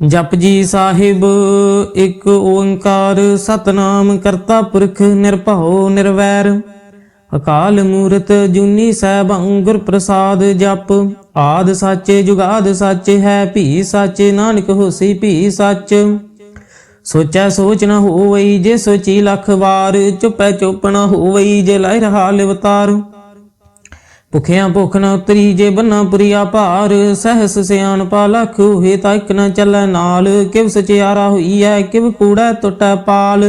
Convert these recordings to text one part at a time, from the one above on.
ਜਪ ਜੀ ਸਾਹਿਬ, ਇੱਕ ਓੰਕਾਰ ਸਤਨਾਮ ਕਰਤਾ ਪੁਰਖ ਨਿਰਭਉ ਨਿਰਵੈਰ। ਅਕਾਲ ਮੂਰਤ ਜੁਨੀ ਸੈਭੰ ਗੁਰ ਪ੍ਰਸਾਦ ਜਪ, ਆਦ ਸਾਚੇ ਜੁਗਾਦ ਸਾਚੇ ਹੈ, ਭੀ ਸਾਚੇ ਨਾਨਕ ਹੋਸੀ ਭੀ ਸੱਚ। ਸੋਚੈ ਸੋਚ ਨ ਹੋਵਈ ਜੇ ਸੋਚੀ ਲੱਖ ਵਾਰ, ਚੁਪੈ ਚੁੱਪ ਨ ਹੋਵਈ ਜੇ ਲੈ ਰਹਾ ਲਿਵਤਾਰ ਭੁਖਿਆਂ ਭੁਖ ਨ ਉਤਰੀ ਜੇ ਬੰਨਾ ਪੁਰੀਆ ਭਾਰ, ਸਹਸ ਸਿਆਣ ਪਾ ਲਖ ਹੋਏ ਤਾਂ ਇਕ ਨ ਚੱਲੈ ਨਾਲ। ਕਿਵ ਸਚਿਆਰਾ ਹੋਈਐ ਕਿਵ ਕੂੜੈ ਟੁੱਟੈ ਪਾਲ।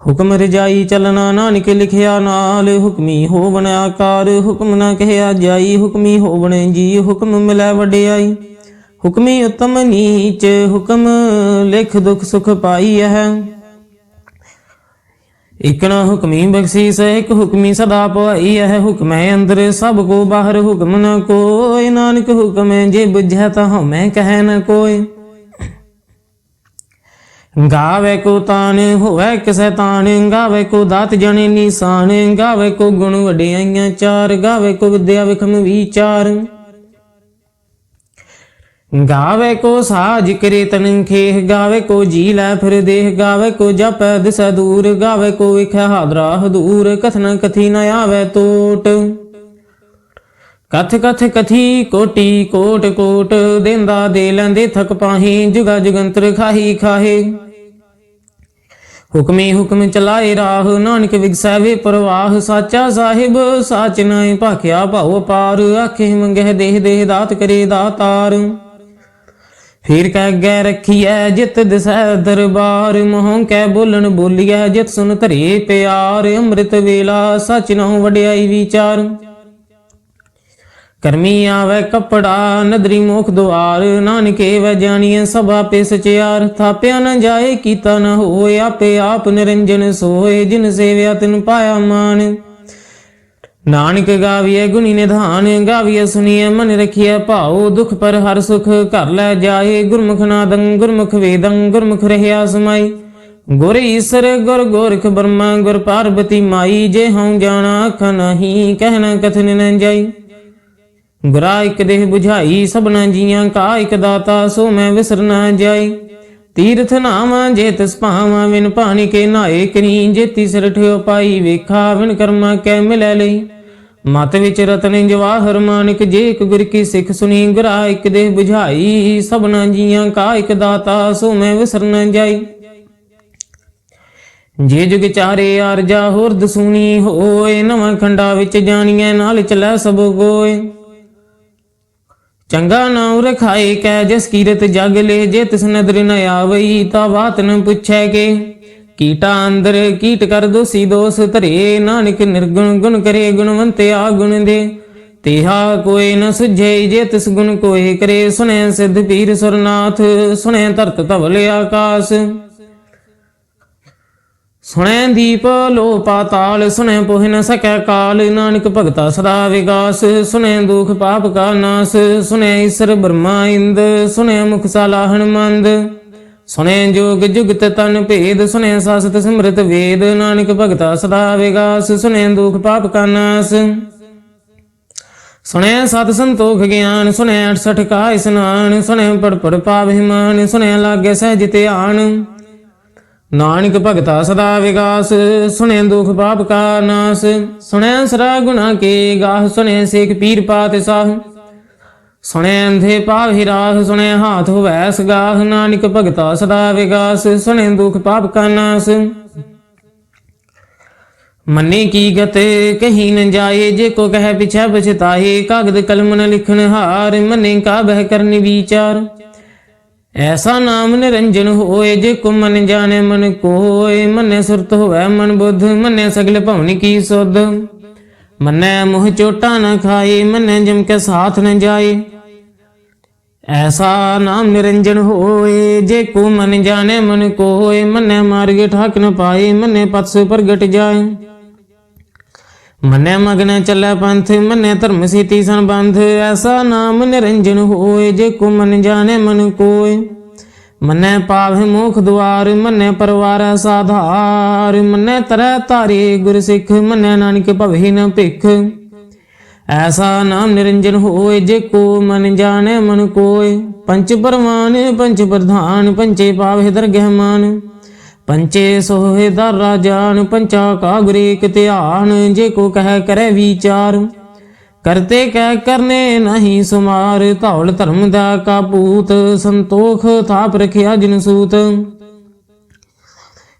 ਹੁਕਮ ਰਜਾਈ ਚਲਣਾ ਨਾਨਕ ਲਿਖਿਆ ਨਾਲ। ਹੁਕਮੀ ਹੋਵਣ ਆਕਾਰ, ਹੁਕਮ ਨਾ ਕਹਿਆ ਜਾਈ। ਹੁਕਮੀ ਹੋਵਣ ਜੀ, ਹੁਕਮ ਮਿਲੈ ਵਡਿਆਈ। ਹੁਕਮੀ ਉਤਮ ਨੀਚ, ਹੁਕਮ ਲਿਖ ਦੁਖ ਸੁਖ ਪਾਈ ਹੈ ਇਕ ਹੁਕਮੀ ਬਖਸ਼ੀਸ, ਇਕ ਹੁਕਮੀ ਸਦਾ ਪਵਾਈ ਹੈ ਹੁਕਮੈ ਅੰਦਰ, ਸਭ ਕੋ ਬਾਹਰ ਹੁਕਮ ਨ ਕੋਇ ਨਾਨਕ ਹੁਕਮ ਜੇ ਬੁਝੈ ਤਾਂ ਹਉਮੈ ਕਹਿ ਨ ਕੋਇ ਗਾਵੇ ਕੋ ਤਾਨ ਹੋਵੇ ਕਿਸੈ ਤਾਨ ਗਾਵੇ ਕੋ ਦਾਤ ਜਣੇ ਨੀਸਾਨ, ਗਾਵੇ ਕੋ ਗੁਣ ਵਡਿਆਈਆਂ ਚਾਰ, ਗਾਵੇ ਕੋ ਵਿਦਿਆ ਵਿਖਮ ਵਿਚਾਰ। ਗਾਵੇ ਕੋ ਸਾਜ ਕਰੇ ਤਨ ਖੇਹ, ਗਾਵੇ ਕੋ ਜੀ ਲੈ ਫਿਰ ਦੇਹ, ਗਾਵੇ ਕੋ ਜਪੈ ਦਿਸੈ ਦੂਰ, ਗਾਵੇ ਕੋ ਵਿਖੈ ਹਾਦਰਾ ਹਦੂਰ, ਕਥਨ ਕਥੀ ਨ ਆਵੇ ਟੋਟ ਕਥ ਕਥ ਕਥੀ ਕੋਟੀ ਕੋਟ ਕੋਟ, ਦੇਂਦਾ ਦੇ ਲੈਂਦੇ ਥਕ ਪਾਹੀ, ਜੁਗਾ ਜੁਗੰਤਰ ਖਾਹੀ ਖਾਹੇ। ਹੁਕਮੀ ਹੁਕਮ ਚਲਾਏ ਰਾਹ, ਨਾਨਕ ਵਿਗਸੈ ਵੇ ਪ੍ਰਵਾਹ, ਸਾਚਾ ਸਾਹਿਬ ਸਾਚ ਨਾਏ ਭਾਖਿਆ ਭਾਉ ਪਾਰ ਆਖੇ ਮੰਗਹਿ ਦੇਹ ਦੇਹ ਦਾਤ ਕਰੇ ਦਾਤਾਰ। ਫਿਰ ਕਹਿ ਗੈ ਰਖੀਐ ਜਿਤ ਦਿਸੈ ਦਰਬਾਰ, ਮੋਹ ਕੈ ਬੋਲਣ ਬੋਲੀਐ ਜਿਤ ਸੁਨ ਧਰੇ ਪਿਆਰ, ਅੰਮ੍ਰਿਤ ਵੇਲਾ ਸਚ ਨਹੁ ਵਡਿਆਈ ਵਿਚਾਰ। ਕਰਮੀ ਆਵੇ ਕਪੜਾ, ਨਦਰੀ ਮੁਖ ਦੁਆਰ, ਨਾਨਕੇ ਵੈ ਜਾਣੀਏ ਸਭਾ ਪੇ ਸਚਿਆਰ ਥਾਪਿਆ ਨ ਜਾਏ, ਕੀਤਾ ਨ ਹੋਏ, ਆਪੇ ਆਪ ਨਿਰੰਜਨ ਸੋਏ, ਜਿਨ ਸੇਵਿਆ ਤਿਨ ਪਾਇਆ ਮਾਨ ਨਾਨਕ ਗਾਵੀਏ ਗੁਣੀ ਨਿਧਾਨ ਗਾਵੀਏ ਸੁਣੀਏ ਮਨ ਰਖੀਏ ਭਾਉ, ਦੁਖ ਪਰ ਹਰ ਸੁਖ ਘਰ ਲੈ ਜਾਏ, ਗੁਰਮੁਖ ਨਾਦੰ, ਗੁਰਮੁਖ ਵੇਦੰ, ਗੁਰਮੁਖ ਰਹਿਆ ਸਮਾਈ। ਗੁਰ ਈਸਰ, ਗੁਰ ਗੋਰਖ ਬ੍ਰਹਮਾ ਗੁਰ ਪਾਰਬਤੀ ਮਾਈ, ਜੇ ਹਉ ਜਾਣਾ ਅਖ ਨਹੀਂ ਕਹਿਣਾ ਕਥਨ ਨ ਜਾਈ। ਗੁਰਾ ਇਕ ਦੇਹ 부ਝਾਈ ਸਭਨਾ ਜੀਆਂ ਕਾ ਇਕ ਦਾਤਾ, ਸੋ ਮੈਂ ਵਿਸਰ ਜਾਈ। ਤੀਰਥ ਨਾਮਾ ਜੇ ਤਿਸ ਭਾਵਾਂ, ਵਿਨ ਪਾਣੀ ਕੇ ਨਾਏ ਕਨੀ ਜੇ ਤਿਸਰ ਠਿਓ ਪਾਈ, ਵੇਖਾ, ਵਿਨ ਕਰਮਾ ਕੈ ਮਿਲੈ ਲਈ। ਮਤ ਵਿੱਚ ਰਤਨ ਜਵਾਹਰ ਮਾਨਿਕ ਜੇ ਇਕ ਗੁਰ ਕੀ ਸਿੱਖ ਸੁਣੀ ਗੁਰਾ ਇਕ ਦੇਹ 부ਝਾਈ ਸਭਨਾ ਜੀਆਂ ਕਾ ਇਕ ਦਾਤਾ, ਸੋ ਮੈਂ ਵਿਸਰ ਨਾ ਜਾਈ। ਜੇ ਜੁਗ ਚਾਰੇ ਆਰਜਾ ਹੋਰ ਦਸੂਣੀ ਹੋਏ, ਨਵਾਂ ਖੰਡਾ ਵਿੱਚ ਜਾਣੀਐ ਨਾਲ ਚਲੈ ਸਭ ਗੋਏ। ਚੰਗਾ ਨਾਉ ਰਖਾਏ ਕੈ ਜਿਸ ਕੀਰਤ ਜਗ ਲੈ, ਜੇ ਤਿਸ ਨਦਰ ਨ ਆਵਈ, ਤਾ ਬਾਤ ਨ ਪੁੱਛੈ ਕੇ। ਕੀਟਾ ਅੰਦਰ, ਕੀਟ ਕਰ ਦੋਸੀ ਦੋਸ ਧਰੇ, ਨਾਨਕ ਨਿਰਗੁਣ ਗੁਣ ਕਰੇ ਗੁਣਵੰਤੇ ਗੁਣ ਦੇ। ਤੇਹਾ ਕੋਈ ਨ ਸੁਝੇ ਜੇ ਤਿਸ ਗੁਣ ਕੋਏ ਕਰੇ ਸੁਨੇ ਸਿਧ ਪੀਰ ਸੁਰਨਾਥ ਸੁਨੇ ਧਰਤ ਧਵਲ ਆਕਾਸ। ਸੁਣੈ ਦੀਪ ਲੋ ਪਾਤਾਲ ਸੁਣੈ ਪੋਹਿ ਨ ਸਕੈ ਕਾਲ, ਨਾਨਕ ਭਗਤਾ ਸਦਾ ਵਿਗਾਸ। ਸੁਣੈ ਦੁਖ ਪਾਪ ਕਾ ਨਾਸ, ਸੁਣੈ ਈਸਰ ਬ੍ਰਹਮਾ ਇੰਦ, ਸੁਣੈ ਮੁਖ ਸਾਲਾਹਣ ਮੰਦ ਸੁਣੈ ਜੋਗ ਜੁਗਤ ਤਨ ਭੇਦ, ਸੁਣੈ ਸਾਸਤ ਸਿਮਰਤ ਵੇਦ, ਨਾਨਕ ਭਗਤਾ ਸਦਾ ਵਿਗਾਸ, ਸੁਣੈ ਦੁਖ ਪਾਪ ਕਾ ਨਾਸ। ਸੁਣੈ ਸਤ ਸੰਤੋਖ ਗਿਆਨ, ਸੁਣੈ 68 ਕਾ ਇਸਨਾਨ, ਸੁਣੈ ਪੜ ਪੜ ਪਾਵਹਿ ਮਾਨ ਸੁਣੈ ਲਾਗੇ ਸਹਿਜ ਧਿਆਨ। ਨਾਨਕ ਭਗਤਾ ਸਦਾ ਵਿਗਾਸ, ਸੁਣੇ ਦੁਖ ਪਾਪ ਕਾ ਨਾਸ। ਸੁਣੇ ਸਰਾ ਗੁਣਾ ਕੇ ਗਾਹ, ਸੁਣੇ ਸੇਖ ਪੀਰ ਪਾਤ ਸਾਹ। ਸੁਣੇ ਅੰਧੇ ਪਾਵਹਿ ਰਾਹ ਸੁਣੇ ਹਾਥ ਹੋਵੈ ਸਗਾਹ ਨਾਨਕ ਭਗਤਾ ਸਦਾ ਵਿਗਾਸ ਸੁਣੇ ਦੁਖ ਪਾਪ ਕਾ ਨਾਸ। ਮੰਨੇ ਕੀ ਗਤ, ਕਹੀ ਨ ਜਾਏ, ਜੇ ਕੋ ਕਹਿ ਪਿਛੈ ਪਛਤਾਏ, ਕਾਗਦ ਕਲਮ ਨ ਲਿਖਣ ਹਾਰ, ਮੰਨੇ ਕਾ ਬਹਿ ਕਰਨ ਵਿਚਾਰ। ਐਸਾ ਨਾਮ ਨਿਰੰਜਨ ਹੋਏ, ਜੇ ਕੋ ਮਨ ਜਾਣੇ ਮਨ ਕੋਏ, ਮੰਨੇ ਸੁਰਤ ਹੋਵੇ ਮਨ ਬੁੱਧ, ਮੰਨੇ ਸਗਲ ਭਵਨੀ ਕੀ ਸੁਧ। ਮੰਨੈ ਮੋਹ ਚੋਟਾ ਨ ਖਾਏ, ਮਨੇ ਜਮ ਕੇ ਸਾਥ ਨ ਜਾਏ। ਐਸਾ ਨਾਮ ਨਿਰੰਜਨ ਹੋਏ, ਜੇ ਕੋ ਮਨ ਜਾਣੇ ਮਨ ਕੋਏ, ਮਨੇ ਮਾਰਗ ਠਾਕ ਨ ਪਾਏ, ਮਨੇ ਪਤਸ ਪ੍ਰਗਟ ਜਾਏ। ਮਨੇ ਮਗਨ ਚੱਲੇ ਪੰਥ, ਮਨੇ ਧਰਮ ਸੀਤੀ ਸੰਬੰਧ, ਐਸਾ ਨਾਮ ਨਿਰੰਜਨ ਹੋਏ, ਜੇ ਕੋ ਮਨ ਜਾਣੇ ਮਨ ਕੋਏ। ਮਨੇ ਪਾਵੇ ਮੁਖ ਦੁਆਰ, ਮਨੇ ਪਰਵਾਰ ਸਾਧਾਰ ਮਨੇ ਤਰੈ ਤਾਰੇ ਗੁਰ ਸਿੱਖ ਮਨੇ ਨਾਨਕ ਭਵੇ ਨ ਭਿਖ। ਐਸਾ ਨਾਮ ਨਿਰੰਜਨ ਹੋਏ ਜੇ ਕੋ ਮਨ ਜਾਣੈ ਮਨ ਕੋਏ। ਪੰਚ ਪਰਮਾਨ ਪੰਚ ਪ੍ਰਧਾਨ, ਪੰਚੇ ਪਾਵੇ ਦਰਗਹਿ ਮਾਨ ਪੰਚੇ ਸੋਹੇ ਦਰ ਰਾਜਾਨ ਪੰਚਾ ਕਾ ਗੁਰੇਕ ਧਿਆਨ, ਜੇ ਕੋ ਕਹਿ ਕਰੈ ਵਿਚਾਰ। ਕਰਤੇ ਕਹਿ ਕਰਨੇ ਨਹੀਂ ਸੁਮਾਰ, ਧੌਲ ਧਰਮ ਦਾ ਕਾਪੂਤ ਸੰਤੋਖ ਥਾਪ ਰਖਿਆ ਜਿਨ ਸੂਤ।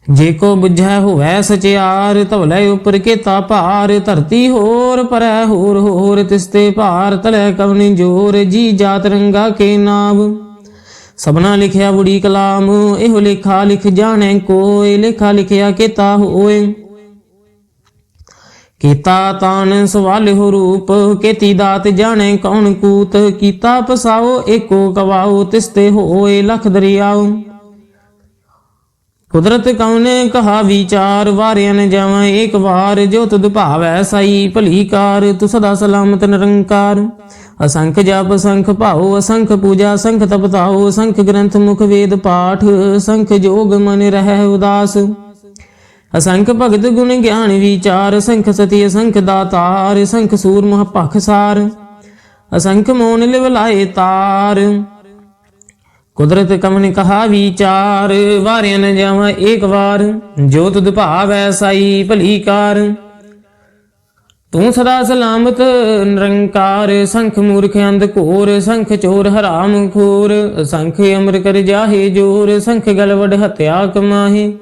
ਜੇ ਕੋ ਬੁਝੈ ਹੋਵੈ ਸਚਿਆਰ, ਧਵਲੇ ਉਪਰ ਕੀਤਾ ਭਾਰ, ਧਰਤੀ ਹੋਰ ਪਰੈ ਹੋਰ ਹੋਰ ਤਿਸਤੇ ਭਾਰ ਤਲੇ ਕਵਨੀ ਜੋਰ, ਜੀ ਜਾਤ ਰੰਗਾ ਕੇ ਨਾਮ। ਸਭਨਾ ਲਿਖਿਆ ਬੁੜੀ ਕਲਾਮ, ਇਹੋ ਲੇਖਾ ਲਿਖ ਜਾਣੈ ਕੋਇ, ਲੇਖਾ ਲਿਖਿਆ ਕੀਤਾ ਹੋਏ ਕੀਤਾ ਤਾਨ ਸਵਾਲ ਹੋ ਰੂਪ, ਕੀਤੀ ਦਾਤ ਜਾਣੈ ਕੌਣ ਕੂਤ, ਕੀਤਾ ਪਸਾਓ ਏਕੋ ਕਵਾਓ ਤਿਸਤੇ ਹੋਏ ਲਖ ਦਰਿਆਓ ਕੁਦਰਤ ਕਉਨੇ ਕਹਾ ਵਿਚਾਰ, ਵਾਰਿਆ ਜਾਵਾਂ ਏਕ ਵਾਰ, ਜੋ ਤੁਧ ਭਾਵੈ ਸਾਈ ਭਲੀ ਕਾਰ, ਤੂੰ ਸਦਾ ਸਲਾਮਤ ਨਿਰੰਕਾਰ। ਅਸੰਖ ਜਪ, ਸੰਖ ਭਾਉ, ਅਸੰਖ ਪੂਜਾ, ਸੰਖ ਤਪਤਾਉ ਅਸੰਖ ਗ੍ਰੰਥ ਮੁਖ ਵੇਦ ਪਾਠ, ਸੰਖ ਜੋਗ ਮਨ ਰਹਿ ਉਦਾਸ। ਅਸੰਖ ਭਗਤ ਗੁਣ ਗਿਆਨ ਵਿਚਾਰ ਅਸੰਖ ਸਤੀ ਅਸੰਖ ਦਾਤਾਰ ਅਸੰਖ ਸੂਰ ਮਹ ਭਖਸਾਰ ਅਸੰਖ ਮੋਨ ਲਿਵ ਲਾਏ ਤਾਰ। ਕੁਦਰਤ ਕਮਨ ਕਹਾ ਵਿਚਾਰ, ਵਾਰਿਆ ਨ ਜਾਵਾਂ ਏਕ ਵਾਰ, ਜੋ ਤੁਧ ਭਾਵੈ ਸਾਈ ਭਲੀ ਕਾਰ। ਤੂੰ ਸਦਾ ਸਲਾਮਤ, ਨਿਰੰਕਾਰ, ਸੰਖ ਮੂਰਖ ਅੰਧ ਘੋਰ, ਸੰਖ ਚੋਰ ਹਰਾਮ ਖੋਰ, ਸੰਖ ਅਮਰ ਕਰ ਜਾਹੇ ਜੋਰ, ਸੰਖ ਗਲ ਹਤਿਆ ਕਮਾਹੇ।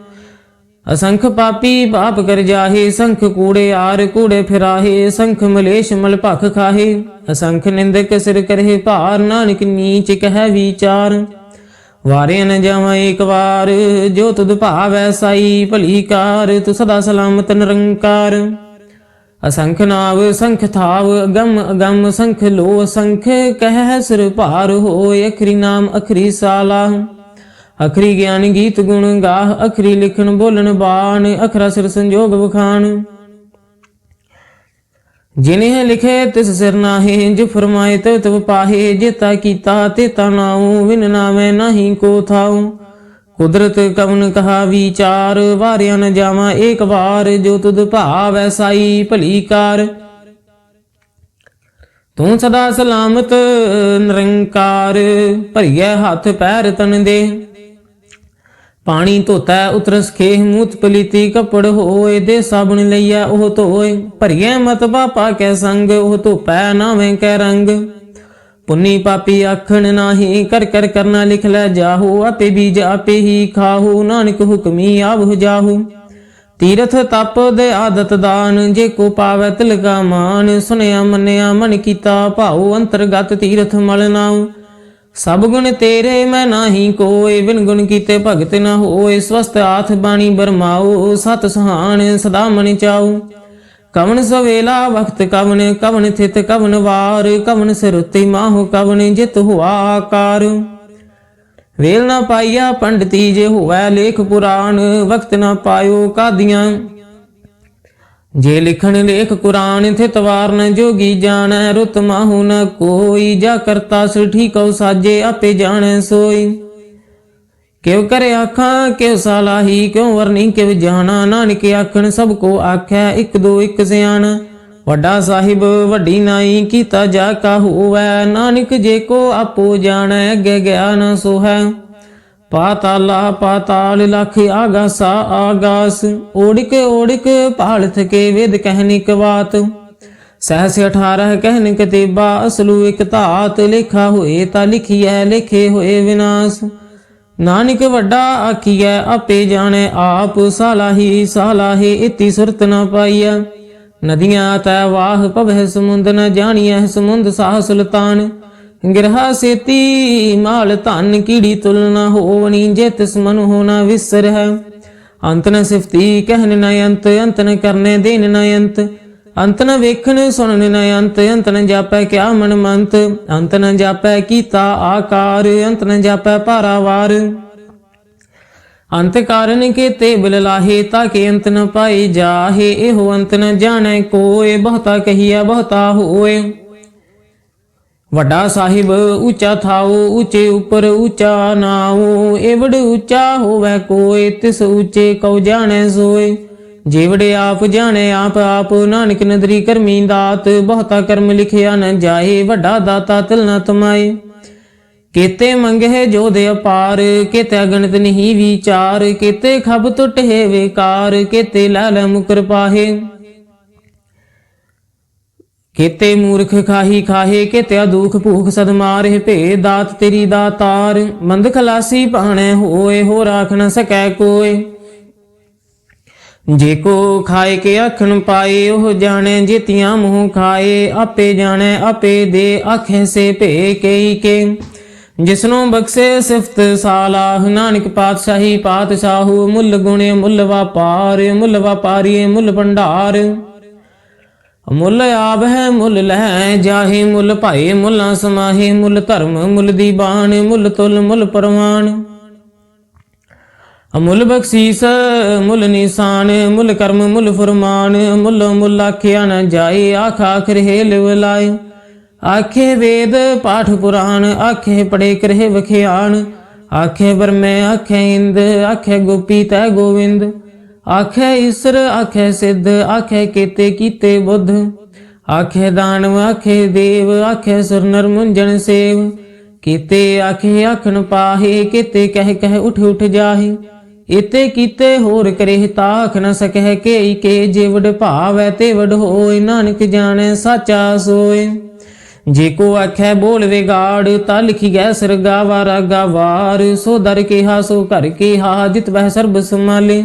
ਅਸੰਖ ਪਾਪੀ ਪਾਪ ਕਰ ਜਾਹੇ, ਸੰਖ ਕੂੜੇ ਆਰ ਕੂੜੇ ਫਿਰਾਹੇ, ਸੰਖ ਮਲੇਸ਼ ਮਲ ਭਖ ਖਾਹੇ। ਅਸੰਖ ਨਿੰਦਕ ਸਿਰ ਕਰਹੇ ਭਾਰ, ਨਾਨਕ ਨੀਚ ਕਹਿ ਵਿਚਾਰ। ਵਾਰੇ ਨ ਜਾਵਾਂ ਏਕ ਵਾਰ, ਜੋ ਤੁਧ ਭਾਵੈ ਸਾਈ ਭਲੀ ਕਾਰ, ਤੂੰ ਸਦਾ ਸਲਾਮਤ ਨਿਰੰਕਾਰ। ਅਸੰਖ ਨਾਵ, ਸੰਖ ਥਾਵ, ਅਗਮ ਅਗਮ, ਸੰਖ ਲੋ ਸੰਖ, ਕਹਿ ਸਿਰ ਭਾਰ ਹੋਇ ਅਖਰੀ ਨਾਮ, ਅਖਰੀ ਸਾਲਾ। ਅਖਰੀ ਗਿਆਨ ਗੀਤ ਗੁਣ ਗਾਹ, ਅਖਰੀ ਲਿਖਣ ਬੋਲਣ ਬਾਣ, ਅਖਰਾ ਸਿਰ ਸੰਜੋਗ ਵਖਾਣ। ਜਿਨੇ ਲਿਖੇ ਤਿਸ ਸਿਰ ਨਾਹੀ ਜਿ ਫਰਮਾਏ ਤੇ ਤਵ ਪਾਹੇ ਜਿਤਾ ਕੀਤਾ ਤੇ ਤਾ ਵਿਨ ਨਾਵੇਂ ਨਹੀਂ ਕੋ ਥਾਉ। ਕੁਦਰਤ ਕਵਨ ਕਹਾ ਵਿਚਾਰ, ਵਾਰਿਆ ਨ ਜਾਵਾਂ ਏਕ ਵਾਰ, ਜੋ ਤੁਧ ਭਾਵੈ ਸਾਈ ਭਲੀ ਕਾਰ। ਤੂੰ ਸਦਾ ਸਲਾਮਤ ਨਿਰੰਕਾਰ, ਭਰੀਐ ਹੱਥ ਪੈਰ ਤਨ ਦੇ ਪਾਣੀ ਧੋਤਾ, ਉਤਰਸ ਖੇਹ ਮੂਤ ਪਲੀਤੀ, ਕਪੜ ਹੋਏ ਦੇ ਸਾਬਣ ਲਈਆ, ਉਹ ਧੋਏ। ਭਰੀਐ ਮਤ ਬਾਪਾ ਕੈ ਸੰਗ, ਉਹ ਧੋਪੈ ਨਾਵੇਂ ਕੈ ਰੰਗ। ਪੁੰਨੀ ਪਾਪੀ ਆਖਣ ਨਾਹੀ, ਕਰ ਕਰ ਕਰਨਾ ਲਿਖ ਲੈ ਜਾਹੂ ਆਪੇ ਬੀਜ ਆਪੇ ਹੀ ਖਾਹੂ, ਨਾਨਕ ਹੁਕਮੀ ਆਵਹੁ ਜਾਹੂ। ਤੀਰਥ ਤਪ ਦੇ ਆਦਤ ਦਾਨ, ਜੇ ਕੋ ਪਾਵੈ ਤਿਲਕਾ ਮਾਨ। ਸੁਨਿਆ ਮੰਨਿਆ ਮਨ ਕੀਤਾ ਭਾਉ, ਅੰਤਰਗਤ ਤੀਰਥ ਮਲ ਨਾਉ। ਸਭ ਗੁਣ ਤੇਰੇ ਮੈਂ ਨਾਹੀ ਕੋਏ, ਬਿਨ ਗੁਣ ਕੀਤੇ ਭਗਤ ਨ ਹੋਏ। ਸਵਸਤ ਆਥ ਬਾਣੀ ਬਰਮਾਓ, ਸਤ ਸੁਹਾਣ ਸਦਾ ਮਨ ਚਾਉ। ਕਵਨ ਸਵੇਲਾ ਵਖਤ ਕਵਨ ਕਵਣ ਥਿਤ ਕਵਨ ਵਾਰ। ਕਵਨ ਸਿਰੁਤੀ ਮਾਹੁ ਕਵਨ ਜਿਤ ਹੁਆ ਆਕਾਰ। ਵੇਲ ਨਾ ਪਾਈਆ ਪੰਡਤੀ ਜੇ ਹੋਵੈ ਲੇਖ ਪੁਰਾਣ ਵਕਤ ਨਾ ਪਾਇਓ ਕਾਦੀਆਂ। ਜੇ ਲਿਖਣ ਲੇਖ ਕੁਰਾਨ ਥਿਤ ਵਾਰਨ ਜੋਗੀ ਜਾਣੈ, ਰੁਤ ਮਾਹੂ ਨ ਕੋਈ। ਜਾ ਕਰਤਾ ਸ ਠੀਕਉ ਸਾਜੇ, ਆਪੇ ਜਾਣੈ ਸੋਈ। ਕਿਉ ਕਰੇ ਆਖਾਂ, ਕਿਉ ਸਾਲਾਹੀ, ਕਿਉ ਵਰਨੀ, ਕਿਉ ਜਾਣਾ। ਨਾਨਕ ਆਖਣ, ਸਭ ਕੋ ਆਖੈ, ਇੱਕ ਦੋ ਇੱਕ ਸਿਆਣ। ਵੱਡਾ ਸਾਹਿਬ, ਵੱਡੀ ਨਾਈ, ਕੀਤਾ ਜਾ ਕਾ ਹੋਵੈ। ਨਾਨਕ ਜੇ ਕੋ ਆਪੋ ਜਾਣੈ, ਅੱਗੇ ਗਿਆਨ ਸੋਹੈ। ਹੈ ਪਾਤਾਲਾ ਪਾਤਾਲ ਲਖ ਆਗਾਸਾ ਆਗਾਸ, ਓੜਿਕ ਓੜਿਕ ਭਾਲਥ ਕੇ ਵੇਦ ਕਹਿਨਿਕ ਬਾਤ ਸਹਸ 18 ਕਹਿਨ ਕਤੇਬਾ ਅਸਲੂ ਇਕ ਧਾਤ, ਲਿਖਾ ਹੋਏ ਤਾਂ ਲਿਖੀਐ, ਲਿਖੇ ਹੋਏ ਵਿਨਾਸ਼। ਨਾਨਕ ਵੱਡਾ ਆਖੀਐ, ਆਪੇ ਜਾਣੈ ਆਪ, ਸਾਲਾਹੀ ਸਾਲਾਹੇ ਇਤੀ ਸੁਰਤ ਨ ਪਾਈਐ। ਨਦੀਆਂ ਤੈ ਵਾਹ ਪਵਹਿ ਸਮੁੰਦ, ਨ ਜਾਣੀਐ ਸਮੁੰਦ ਸਾਹ ਸੁਲਤਾਨ। ਗਿਰਹਾ ਸੇਤੀ ਮਾਲ ਧਨ ਕੀੜੀ ਤੁਲਨਾ ਹੋਵਣੀ, ਜੇ ਤਿਸ ਮਨ ਹੋਣਾ ਵਿਸਰ ਹੈ ਅੰਤ ਨ ਸਿਫਤੀ ਕਹਿਨ ਨ ਅੰਤ ਅੰਤ ਨ ਕਰਨੇ ਦੇਨ ਨ ਅੰਤ। ਅੰਤ ਨ ਵੇਖਣ ਸੁਣਨ ਨ ਅੰਤ ਅੰਤ ਨ ਜਾਪੈ ਕਿਆ ਮਨ ਮੰਤ। ਅੰਤ ਨ ਜਾਪੈ ਕੀਤਾ ਆਕਾਰ, ਅੰਤ ਨ ਜਾਪੈ ਭਾਰਾਵਾਰ ਅੰਤ ਕਾਰਨ ਕੀਤੇ ਬਿਲ ਲਾਹੇ, ਤਾਂ ਕਿ ਅੰਤ ਨ ਪਾਈ ਜਾਹੇ। ਇਹੋ ਅੰਤ ਨ ਜਾਣੈ ਕੋਏ, ਬਹੁਤਾ ਕਹੀਆ ਬਹੁਤਾ ਹੋਏ। ਵੱਡਾ ਸਾਹਿਬ ਉੱਚਾ ਥਾਉ, ਉੱਚੇ ਉਪਰ ਉੱਚਾ ਨਾਉ। ਏਵੜ ਉੱਚਾ ਹੋਵੇ ਕੋਈ ਤਿਸ ਉੱਚੇ ਕਉ ਜਾਣੈ ਸੋਏ ਜੀਵੜੇ ਆਪ ਜਾਣੇ, ਆਪ ਆਪ ਨਾਨਕ ਨਦਰੀ ਕਰਮੀ ਦਾਤ। ਬਹੁਤਾ ਕਰਮ ਲਿਖਿਆ ਨ ਜਾਏ, ਵੱਡਾ ਦਾਤਾ ਤਿਲ ਨ ਤਮਾਏ। ਕੀਤੇ ਮੰਗੇ ਜੋ ਦੇ ਅਪਾਰ, ਕੀਤੇ ਅਗਣਿਤ ਨਹੀਂ ਵਿਚਾਰ। ਕੀਤੇ ਖਬ ਟੁੱਟ ਹੈ ਵਿਕਾਰ, ਕੀਤੇ ਲੈ ਲੈ ਮੁਕਰ ਪਾਹੇ ਕੀਤੇ ਮੂਰਖ ਖਾਹੀ ਖਾਹੇ ਕੀਤੇ ਦੁਖ ਭੂਖ ਸਦ ਮਾਰੇ ਭੇ ਦਾਤ ਤੇਰੀ ਦਾਤਾਰ। ਮੰਦ ਖਲਾਸੀ ਪਾਣੈ ਹੋਏ ਹੋ ਰਾਖ ਨ ਸਕੈ ਕੋਏ। ਜੇ ਕੋ ਖਾਏ ਕੇ ਆਖਣ ਪਾਏ, ਉਹ ਜਾਣੈ ਜਿਤਿਆਂ ਮੂੰਹ ਖਾਏ। ਆਪੇ ਜਾਣੈ, ਆਪੇ ਦੇ ਆਖੇ ਸੇ ਭੇ ਕਈ ਕੇ। ਜਿਸਨੂੰ ਬਖਸ਼ੇ ਸਿਫਤ ਸਾਲਾਹ, ਨਾਨਕ ਪਾਤਸ਼ਾਹੀ ਪਾਤਸ਼ਾਹੂ, ਮੁੱਲ ਗੁਣੇ ਮੁੱਲ ਵਪਾਰ, ਮੁੱਲ ਵਪਾਰੀ ਮੁੱਲ ਭੰਡਾਰ। ਮੁੱਲ ਆਬ ਹੈ, ਮੁੱਲ ਲਹਿ ਜਾਹੇ ਮੁੱਲ ਭਾਏ ਮੁੱਲਾਂ ਸਮਾਹੇ, ਮੁੱਲ ਧਰਮ, ਮੁੱਲ ਦੀ ਬਾਣ, ਮੁੱਲ ਤੁਲ, ਮੁੱਲ ਪਰਵਾਨ ਅਮੁੱਲ ਬਖਸ਼ੀਸ, ਮੁੱਲ ਨਿਸ਼ਾਨ, ਮੁੱਲ ਕਰਮ, ਮੁੱਲ ਫਰਮਾਨ, ਮੁੱਲ ਮੁੱਲ ਆਖਿਆ ਨ ਜਾਏ, ਆਖ ਆਖ ਰਹੇ ਲਿਵ ਆਖੇ ਵੇਦ, ਪਾਠ ਪੁਰਾਣ, ਆਖੇ ਪੜੇ ਕਰਹਿ ਵਖਿਆਣ। ਆਖੇ ਬਰਮੈ ਆਖੇ ਇੰਦ, ਆਖੇ ਗੋਪੀ ਤੈ ਗੋਵਿੰਦ। ਆਖੇ ਈਸਰ, ਆਖੇ ਸਿੱਧ, ਆਖੇ ਕੀਤੇ ਕੀਤੇ ਬੁੱਧ। ਆਖੇ ਦਾਨਵ ਆਖੇ ਦੇਵ, ਆਖੇ ਸੁਰ ਨਰ ਮੁੰਜਨ ਸੇਵ। ਕੀਤੇ ਆਖੇ ਆਖਣ ਪਾਹੇ, ਕੀਤੇ ਕਹਿ ਕਹਿ ਉਠ ਉਠ ਜਾਹੇ। ਇਤੇ ਕੀਤੇ ਹੋਰ ਕਰੇ ਤਾਖ ਨ ਸਕਹਿ ਕੇ ਕੇ ਜੇ ਭਾਵੈ ਤੇ ਵਡ ਹੋਏ, ਨਾਨਕ ਜਾਣੈ ਸਾਚਾ ਸੋਏ। ਜੇ ਕੋ ਆਖੈ ਬੋਲ ਵਿਗਾੜ, ਤਾ ਲਿਖੀ ਗੈ ਸਰਗਾਵਾ ਰਾਗਾ ਵਾਰ ਸੋ ਦਰ ਕਿਹਾ, ਸੋ ਕਰ ਕੇ ਕਿਹਾ, ਜਿਤ ਬਹਿ ਸਰਬ ਸਮਾਲੇ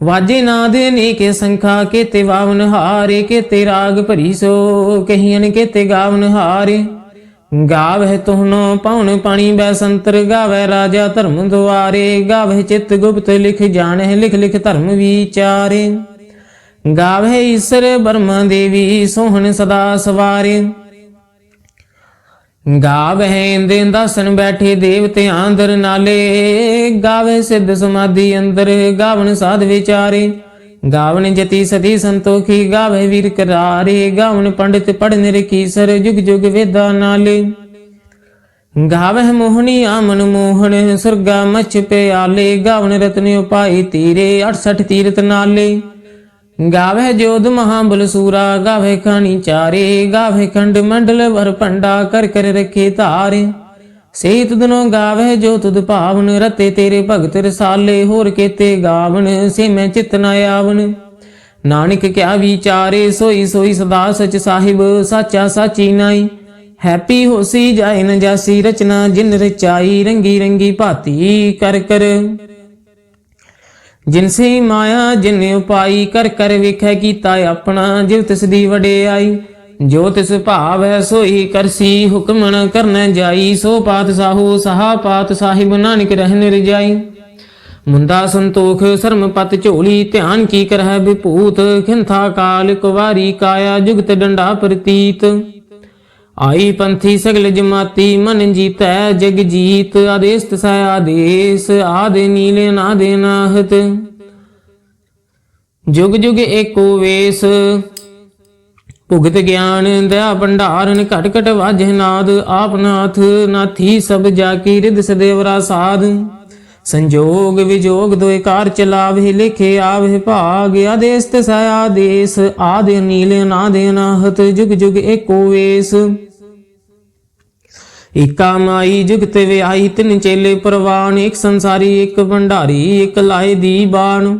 ਵਾਜੇ ਨਾਦ ਨੇ ਕੇ ਸੰਖਾ ਕੇਤੇ ਵਾਵਨ ਹਾਰੇ, ਕੇਤੇ ਰਾਗ ਭਰੀ ਸੋ ਕਹੀਨ ਕੇਤੇ ਗਾਵਨ ਹਾਰੇ। ਗਾਵਹਿ ਤੁਹਨੋ ਪਉਣ ਪਾਣੀ ਬੈ ਸੰਤਰ ਗਾਵੈ ਰਾਜਾ ਧਰਮ ਦੁਆਰੇ। ਗਾਵਹਿ ਚਿਤ ਗੁਪਤ ਲਿਖ ਜਾਣਹਿ, ਲਿਖ ਲਿਖ ਧਰਮ ਵਿਚਾਰੇ। ਗਾਵਹਿ ਈਸਰ ਬਰਮਾ ਦੇਵੀ ਸੋਹਣ ਸਦਾ ਸਵਾਰੇ। ਗਾਵਹਿ ਇੰਦੇ ਦਾਸਨ ਬੈਠੇ ਦੇਵਤੇ ਆਂਦਰ ਨਾਲੇ। ਗਾਵੇ ਸਿੱਧ ਸਮਾਧੀ ਅੰਦਰ ਗਾਵਨ ਸਾਧ ਵਿਚਾਰੇ। ਗਾਵਨ ਜਤੀ ਸਦੀ ਸੰਤੋਖੀ ਗਾਵੇ ਵੀਰ ਕਰਾਰੇ। ਗਾਵਨ ਪੰਡਿਤ ਪੜਨ ਰਕੀਸਰ ਜੁਗ ਜੁਗ ਵੇਦਾ ਨਾਲੇ। ਗਾਵਹਿ ਮੋਹਣੀ ਆਮਨ ਮੋਹਣ, ਸੁਰਗਾ ਮਛ ਪਿਆਲੇ। ਗਾਵਨ ਰਤਨ ਉਪਾਈ ਤੀਰੇ 68 ਤੀਰਤ ਨਾਲੇ। ਗਾਵੇ ਜੋਧ ਮਹਾਬਲ ਸੂਰਾ, ਗਾਵੇ ਖਾਣੀ ਚਾਰੇ, ਗਾਵੇ ਖੰਡ ਮੰਡਲ ਵਰ ਪੰਡਾ ਕਰ ਕਰ ਰਖੇ ਧਾਰੇ। ਸੇ ਗਾਵੇ ਜੋ ਤੁਧ ਭਾਵਨ, ਰਤੇ ਤੇਰੇ ਭਗਤ ਰਸਾਲੇ, ਹੋਰ ਕੇਤੇ ਗਾਵਨ ਸੇ ਮੈਂ ਚਿਤ ਨ ਆਵਨ ਨਾਨਕ ਕਿਆ ਵਿਚਾਰੇ, ਸੋਈ ਸੋਈ ਸਦਾ ਸਚ ਸਾਹਿਬ, ਸਾਚਾ ਸਾਚੀ ਨਾਈ। ਹੈਪੀ ਹੋਸੀ ਜਾਇ ਜਾਸੀ ਰਚਨਾ, ਜਿਨ ਰਚਾਈ ਰੰਗੀ ਰੰਗੀ ਭਾਤੀ ਕਰ ਕਰ। ਜਿਨ ਸੇ ਮਾਇਆ, ਜਿਨ ਉਪਾਈ, ਕਰ ਕਰ ਵੇਖੈ ਕੀਤਾ ਆਪਣਾ ਜਿਵ ਤਿਸ ਦੀ ਵਡਿਆਈ। ਜੋ ਤਿਸ ਭਾਵ ਹੈ ਸੋਈ ਕਰਸੀ ਹੁਕਮ ਨ ਕਰਨ ਜਾਈ। ਸੋ ਪਾਤ ਸਾਹੂ, ਸਹਾ ਪਾਤ ਸਾਹਿਬ, ਨਾਨਕ ਰਹਿਨ ਰਜਾਈ ਮੁੰਦਾ ਸੰਤੋਖ ਸਰਮ ਪਤ ਝੋਲੀ, ਧਿਆਨ ਕੀ ਕਰਹਿ ਵਿਭੂਤ। ਖਿੰਥਾ ਕਾਲ, ਕੁਵਾਰੀ ਕਾਇਆ, ਜੁਗਤ ਡੰਡਾ ਪ੍ਰਤੀਤ। ਆਈ ਪੰਥੀ ਸਗਲ ਜਮਾਤੀ, ਮਨ ਜੀਤੈ ਜਗ ਜੀਤ ਆਦੇਸ ਤਸੈ ਆਦੇਸ, ਆਦੇ ਨੀਲੇ ਨਾਦੇ ਨਾਹਤ। ਜੁਗ ਜੁਗ ਏਕੋ ਵੇਸ, ਭੁਗਤ ਗਿਆਨ ਦਇਆ ਭੰਡਾਰਨ, ਘਟ ਘਟ ਵਾਜਹਿ ਨਾਦ, ਆਪ ਨਾਥ, ਨਾਥੀ ਸਭ ਜਾ ਕੀ ਰਿਦ ਸਦੇਵਰਾ ਸਾਧ ਸੰਜੋਗ ਵਿਜੋਗ ਦੋਇ ਕਾਰ ਚਲਾਵੇ ਲਿਖੇ ਆਵੇ, ਭਾਗ, ਆਦੇਸ ਤਸੈ ਆਦੇਸ, ਆਦੇ ਨੀਲੇ ਨਾਦੇ ਨਾਹਤ ਜੁਗ ਜੁਗ ਏਕੋ ਵੇਸ। ਇਕਾ ਮਾਈ ਜੁਗਤ ਵਿਆਹੀ, ਤਿੰਨ ਚੇਲੇ ਪ੍ਰਵਾਨ, ਇੱਕ ਸੰਸਾਰੀ, ਇੱਕ ਭੰਡਾਰੀ, ਇੱਕ ਲਾਏ ਦੀ ਬਾਣ।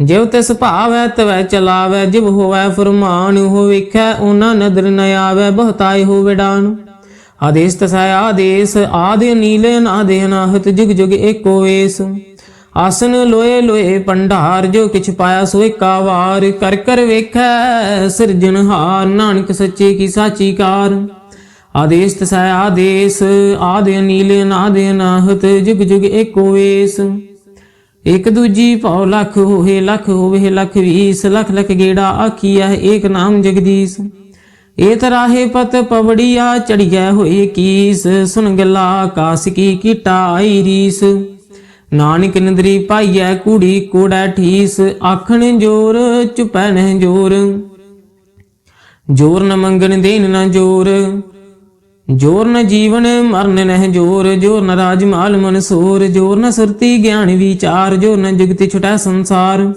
ਜਿਵ ਤਿਸ ਭਾਵੈ, ਤਵੈ ਚਲਾਵੈ, ਜਿਵ ਹੋਵੈ ਫਰਮਾਨ ਹੋ ਵੇਖੈ, ਉਹਨਾਂ ਨਦਰ ਨ ਆਵੈ, ਬਹੁਤਾਏ ਹੋ ਵਿਡਾਨ। ਆਦੇਸ ਤਸੈ ਆਦੇਸ, ਆਦੇ ਨੀਲੇ ਨਾਦੇ ਅਨਾਹਤ, ਜੁਗ ਜੁਗ ਏਕੋ ਵੇਸ। ਆਸਨ ਲੋਏ ਲੋਏ ਭੰਡਾਰ, ਜੋ ਕਿਛ ਪਾਇਆ ਸੋ ਏਕਾ ਵਾਰ ਕਰ ਕਰ ਵੇਖੈ ਸਿਰਜਣਹਾਰ ਨਾਨਕ ਸੱਚੇ ਕੀ ਸਾਚੀ ਕਾਰ। ਆਦੇਸ ਤਸੈ ਆਦੇਸ, ਆਦੇ ਨੀਲੇ ਨਾਦੇ ਅਨਾਹਤ, ਜੁਗ ਜੁਗ ਏਕੋ ਵੇਸ। ਇਕ ਦੂਜੀ ਭਉ ਲਖ ਹੋਏ, ਲਖ ਹੋਵੇ, ਲਖ ਵੀਸ। ਲਖ ਲਖ ਗੇੜਾ ਆਖੀਐ, ਏਕ ਨਾਮ ਜਗਦੀਸ਼। ਏ ਤਰਾਹੇ ਪਤ ਪਵੜੀਆ ਚੜੀਐ ਹੋਏ ਕੀਸ ਸੁਨ ਗਲਾ ਆਕਾਸ ਕੀ ਕੀਟਾ ਆਈ ਰੀਸ। ਨਾਨਕ ਨਦਰੀ ਪਾਈਐ ਕੂੜੀ ਕੋੜਾ ਠੀਸ, ਆਖਣ ਜੋਰ ਚੁਪੈ ਜੋਰ। ਜੋਰ ਨ ਮੰਗਣ ਦੇਨ ਨ ਜੋਰ। ਜੋਰ ਨ ਜੀਵਨ ਮਰਨ ਨਹਿ ਜੋਰ। ਜੋਰ ਨ ਰਾਜ ਮਾਲ ਮਨ ਸੋਰ। ਜੋਰ ਨ ਸੁਰਤੀ ਗਿਆਨ ਵਿਚਾਰ। ਜੋਰ ਨ ਜੁਗਤੀ ਛੁਟੈ ਸੰਸਾਰ।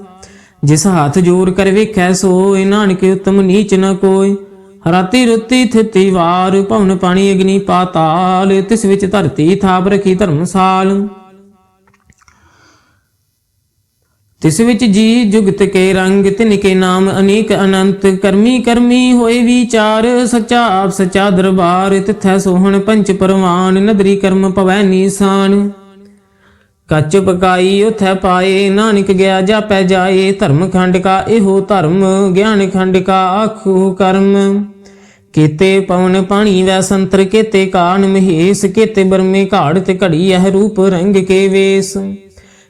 ਜਿਸ ਹੱਥ ਜੋਰ ਕਰ ਵੇਖੈ ਸੋਏ, ਨਾਨਕ ਉਤਮ ਨੀਚ ਨ ਕੋਇ ਰਾਤੀ ਰੁਤੀ ਥਿਤੀ ਵਾਰ, ਭਵਨ ਪਾਣੀ ਅਗਨੀ ਪਾਤਾਲ, ਤਿਸ ਵਿੱਚ ਧਰਤੀ ਥਾਪ ਰਖੀ ਧਰਮਸਾਲ। ਤਿਸ ਵਿੱਚ ਜੀ ਜੁਗਤ ਕੇ ਰੰਗ, ਤਿਨ ਕੇ ਨਾਮ ਅਨੇਕ ਅਨੰਤ। ਕਰਮੀ ਕਰਮੀ ਹੋਏ ਵਿਚਾਰ, ਸੱਚਾ ਆਪ ਸੱਚਾ ਦਰਬਾਰ, ਤਿਥੈ ਸੋਹਣ ਪੰਚ ਪਰਵਾਨ, ਨਦਰੀ ਕਰਮ ਪਵੈ ਨੀਸਾਨ। ਕੱਚ ਪਕਾਈ ਉਥੈ ਪਾਏ, ਨਾਨਕ ਗਿਆ ਜਾਪੈ ਜਾਏ, ਧਰਮ ਖੰਡ ਕਾ ਇਹੋ ਧਰਮ, ਗਿਆਨ ਖੰਡ ਕਾ ਆਖੂ ਕਰਮ। ਕੀਤੇ ਪਵਨ ਪਾਣੀ ਵੈ ਸੰਤਰ, ਕੀਤੇ ਕਾਨ ਮਹੇਸ਼, ਕੀਤੇ ਬਰਮੇ ਘਾੜ ਤੇ ਘੜੀ ਇਹ ਰੂਪ ਰੰਗ ਕੇ ਵੇਸ।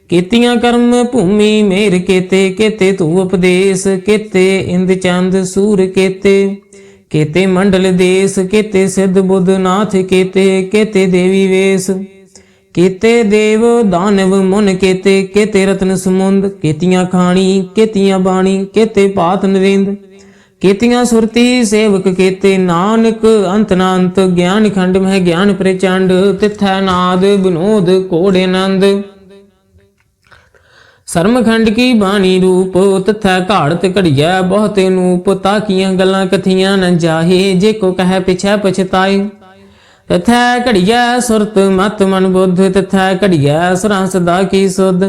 ਕੀਤੀਆਂ ਕਰਮ ਭੂਮੀ ਮੇਰ ਕੀਤੇ ਕੀਤੇ ਤੂ ਉਪਦੇਸ਼, ਕੀਤੇ ਇੰਦ ਚੰਦ ਸੂਰ ਕੀਤੇ। ਕੀਤੇ ਮੰਡਲ ਦੇਸ, ਕੀਤੇ ਸਿੱਧ ਬੁੱਧ ਨਾਥ ਕੀਤੇ ਕੀਤੇ ਦੇਵੀ ਵੇਸ। ਕੀਤੇ ਦੇਵ ਦਾਨਵ ਮੁਨ ਕੀਤੇ ਕੀਤੇ ਰਤਨ ਸਮੁੰਦ ਕੀਤੀਆਂ ਖਾਣੀ, ਕੀਤੀਆਂ ਬਾਣੀ, ਕੀਤੇ ਪਾਤ ਨਰਿੰਦ ਕੀਤੀਆਂ ਸੁਰਤੀ ਸੇਵਕ ਕੀਤੇ ਨਾਨਕ, ਅੰਤ ਨਾ ਗਿਆਨ ਖੰਡ ਮਹਿ ਗਿਆਨ ਪ੍ਰਚੰਡ, ਤਿਥੈ ਨਾਦ ਬਿਨੋਦ ਕੋੜੇ ਆਨੰਦ। ਸਰਮਖੰਡ ਕੀ ਬਾਣੀ ਰੂਪ, ਤਥੈ ਘਾੜਤ ਘੜੀਐ ਬਹੁਤੇ ਨੂਪ ਤਾਕੀਆਂ ਗੱਲਾਂ ਕਥੀਆਂ ਨ ਜਾਹੇ, ਜੇ ਕੋ ਕਹੈ ਪਿਛੈ ਪਛਤਾਏ। ਤਥੈ ਘੜੀਐ ਸੁਰਤ, ਮਤ ਮਨ ਬੁੱਧ, ਤਥੈ ਘੜੀਐ ਸਰਾਂ ਸਦਾ ਕੀ ਸੁਧ?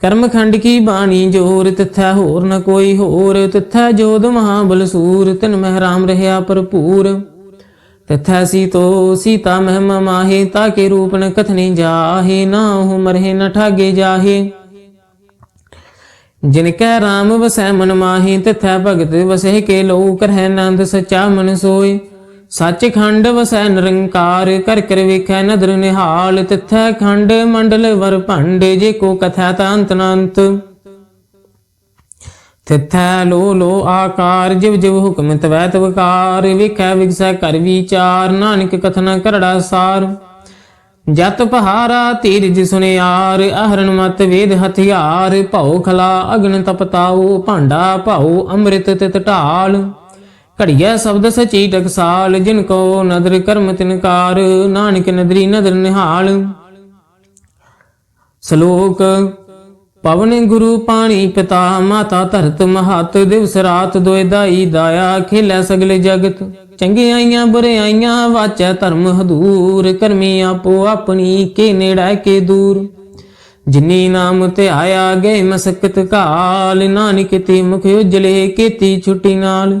ਕਰਮਖੰਡ ਕੀ ਬਾਣੀ ਜੋਰ, ਤਥੈ ਹੋਰ ਨ ਕੋਈ ਹੋਰ? ਤਥੈ ਜੋਦ ਮਹਾ ਬਲਸੂਰ ਤਿਨ ਮਹਿ ਰਾਮ ਰਹਾ ਭਰਪੂਰ। ਤਥੈ ਸੀਤੋ, ਸੀਤਾ ਮਹਿਮਾ ਮਾਹੇ, ਤਾਕੇ ਰੂਪ ਨ ਕਥਨੇ ਜਾਹੇ, ਨਾ ਹੋ ਮਰਹਿ ਨ ਠਾਗੇ ਜਾਹੇ। ਜਿਨ ਕੈ ਰਾਮ ਵਸੈ ਮਨ ਮਾਹੀ, ਤਿਥੈ ਭਗਤ ਵਸਹਿ ਕੇ ਲੋ ਕਰਹਿ ਆਨੰਦ ਸਚਾ ਮਨ ਸੋਏ। ਸੱਚ ਖੰਡ ਵਸੈ ਨਿਰੰਕਾਰ ਕਰ ਕਰ ਵੇਖੈ ਨਦਰ ਨਿਹਾਲ, ਤਿਥੈ ਖੰਡ ਮੰਡਲ ਵਰ ਭੰਡ, ਜੇ ਕੋ ਕਥਾ ਤੰਤ ਅਨੰਤ ਤਿਥੈ ਲੋ ਲੋ ਆਕਾਰ, ਜਿਵ ਜਿਵ ਹੁਕਮ ਤਵੈ ਤਵਕਾਰ ਵੇਖੈ ਵਿਗਸੈ ਕਰ ਵਿਚਾਰ, ਨਾਨਕ ਕਥਨਾ ਕਰੜਾ ਸਾਰ। ਜਤ ਪਹਾਰਾ ਤੀਰਜ ਸੁਨਿਆਰ ਅਹਰਨ ਮਤ ਵੇਦ ਹਥਿਆਰ, ਭਉ ਖਲਾ ਅਗਨ ਤਪਤਾਉ, ਭਾਂਡਾ ਭਾਉ ਅੰਮ੍ਰਿਤ ਤਿਤ ਢਾਲ। ਘੜੀਐ ਸ਼ਬਦ ਸਚੀ ਟਕਸਾਲ ਜਿਨ ਕੋ ਨਦਰ ਕਰਮ ਤਿਨਕਾਰ ਨਾਨਕ ਨਦਰੀ ਨਦਰ ਨਿਹਾਲ। ਸ਼ਲੋਕ, ਪਵਨ ਗੁਰੂ ਪਾਣੀ ਪਿਤਾ, ਮਾਤਾ ਧਰਤ ਮਹਤ, ਦਿਵਸ ਰਾਤ ਦੋਇ ਦਾਈ ਦਾਇਆ, ਖੇਲੇ ਸਗਲੇ ਜਗਤ। ਚੰਗਿਆਈਆਂ ਬੁਰਿਆਈਆਂ ਵਾਚੈ ਧਰਮ ਹਦੂਰ, ਕਰਮੀ ਆਪੋ ਆਪਣੀ, ਕੇ ਨੇੜਾ, ਕੇ ਦੂਰ। ਜਿਨੀ ਨਾਮ ਤੇ ਧਿਆਇਆ ਗਏ ਮਸਕਤ ਕਾਲ, ਨਾਨਕ ਤੇ ਮੁਖ ਉਜਲੇ, ਕੀਤੀ ਛੁੱਟੀ ਨਾਲ।